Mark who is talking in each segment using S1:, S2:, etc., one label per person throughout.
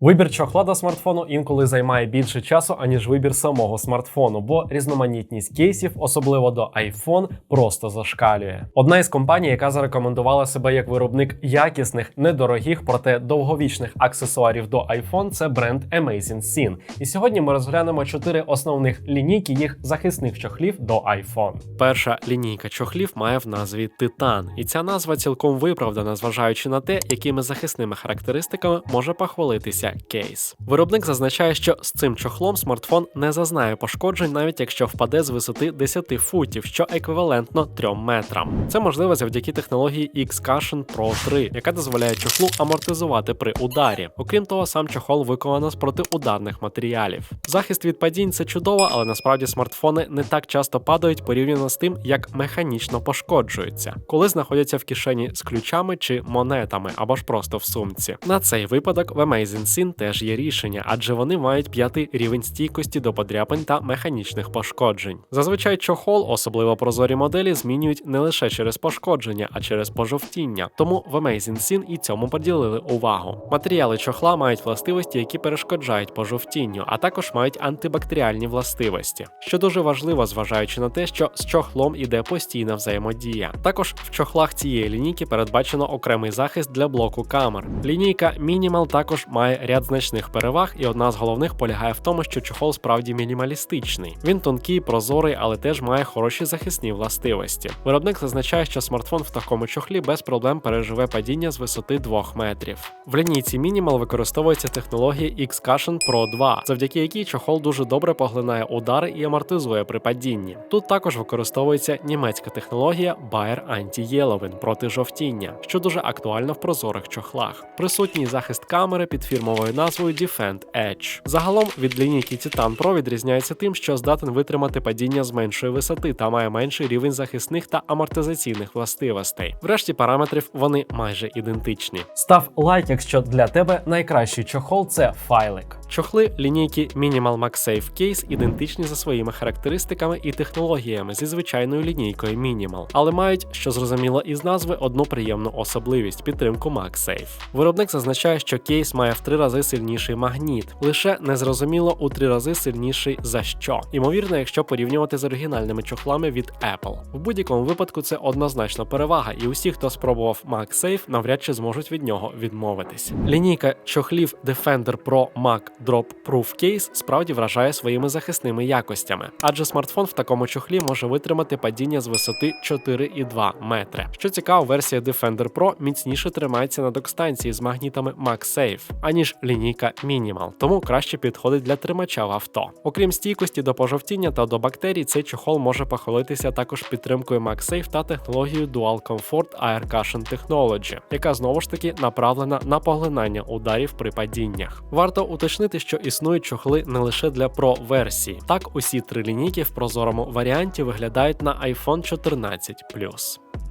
S1: Вибір чохла до смартфону інколи займає більше часу, аніж вибір самого смартфону, бо різноманітність кейсів, особливо до iPhone, просто зашкалює. Одна із компаній, яка зарекомендувала себе як виробник якісних, недорогих, проте довговічних аксесуарів до iPhone, це бренд Amazing Scene. І сьогодні ми розглянемо чотири основних лінійки їх захисних чохлів до iPhone. Перша лінійка чохлів має в назві Титан, і ця назва цілком виправдана, зважаючи на те, якими захисними характеристиками може похвалитися кейс. Виробник зазначає, що з цим чохлом смартфон не зазнає пошкоджень, навіть якщо впаде з висоти 10 футів, що еквівалентно 3 метрам. Це можливо завдяки технології X-Cushion Pro 3, яка дозволяє чохлу амортизувати при ударі. Окрім того, сам чохол виконано з протиударних матеріалів. Захист від падінь це чудово, але насправді смартфони не так часто падають порівняно з тим, як механічно пошкоджуються, коли знаходяться в кишені з ключами чи монетами або ж просто в сумці. На цей випадок в Amazing Scene теж є рішення, адже вони мають п'ятий рівень стійкості до подряпин та механічних пошкоджень. Зазвичай чохол, особливо прозорі моделі, змінюють не лише через пошкодження, а через пожовтіння. Тому в Amazing Scene і цьому приділили увагу. Матеріали чохла мають властивості, які перешкоджають пожовтінню, а також мають антибактеріальні властивості, що дуже важливо, зважаючи на те, що з чохлом іде постійна взаємодія. Також в чохлах цієї лінійки передбачено окремий захист для блоку камер. Лінійка Minimal також має ряд значних переваг, і одна з головних полягає в тому, що чохол справді мінімалістичний. Він тонкий, прозорий, але теж має хороші захисні властивості. Виробник зазначає, що смартфон в такому чохлі без проблем переживе падіння з висоти 2 метрів. В лінійці Minimal використовується технологія X-Cushion Pro 2, завдяки якій чохол дуже добре поглинає удари і амортизує при падінні. Тут також використовується німецька технологія Bayer Anti-Yellowing проти жовтіння, що дуже актуально в прозорих чохлах. Присутній захист камери під фірмовою назвою Defend Edge. Загалом від лінійки Titan Pro відрізняється тим, що здатен витримати падіння з меншої висоти та має менший рівень захисних та амортизаційних властивостей. Врешті параметрів вони майже ідентичні. Став лайк, якщо для тебе найкращий чохол це файлик. Чохли лінійки Minimal MagSafe Case ідентичні за своїми характеристиками і технологіями зі звичайною лінійкою Minimal, але мають, що зрозуміло із назви, одну приємну особливість підтримку MagSafe. Виробник зазначає, що кейс має в три рази сильніший магніт, лише незрозуміло у три рази сильніший за що. Ймовірно, якщо порівнювати з оригінальними чохлами від Apple. В будь-якому випадку це однозначна перевага, і усі, хто спробував MagSafe, навряд чи зможуть від нього відмовитись. Лінійка чохлів Defender Pro Mag Drop Proof Case справді вражає своїми захисними якостями, адже смартфон в такому чохлі може витримати падіння з висоти 4,2 метри. Що цікаво, версія Defender Pro міцніше тримається на док-станції з магнітами MagSafe, аніж лінійка Minimal, тому краще підходить для тримача в авто. Окрім стійкості до пожовтіння та до бактерій, цей чохол може похвалитися також підтримкою MagSafe та технологією Dual Comfort Air Cushion Technology, яка знову ж таки направлена на поглинання ударів при падіннях. Варто уточнити, що існують чохли не лише для Pro версії. Так, усі три лінійки в прозорому варіанті виглядають на iPhone 14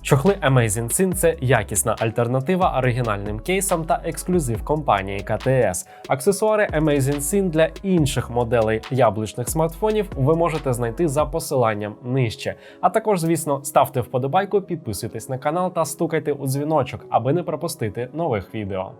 S1: Чохли Amazing Scene – це якісна альтернатива оригінальним кейсам та ексклюзив компанії КТС. Аксесуари Amazing Scene для інших моделей яблучних смартфонів ви можете знайти за посиланням нижче. А також, звісно, ставте вподобайку, підписуйтесь на канал та стукайте у дзвіночок, аби не пропустити нових відео.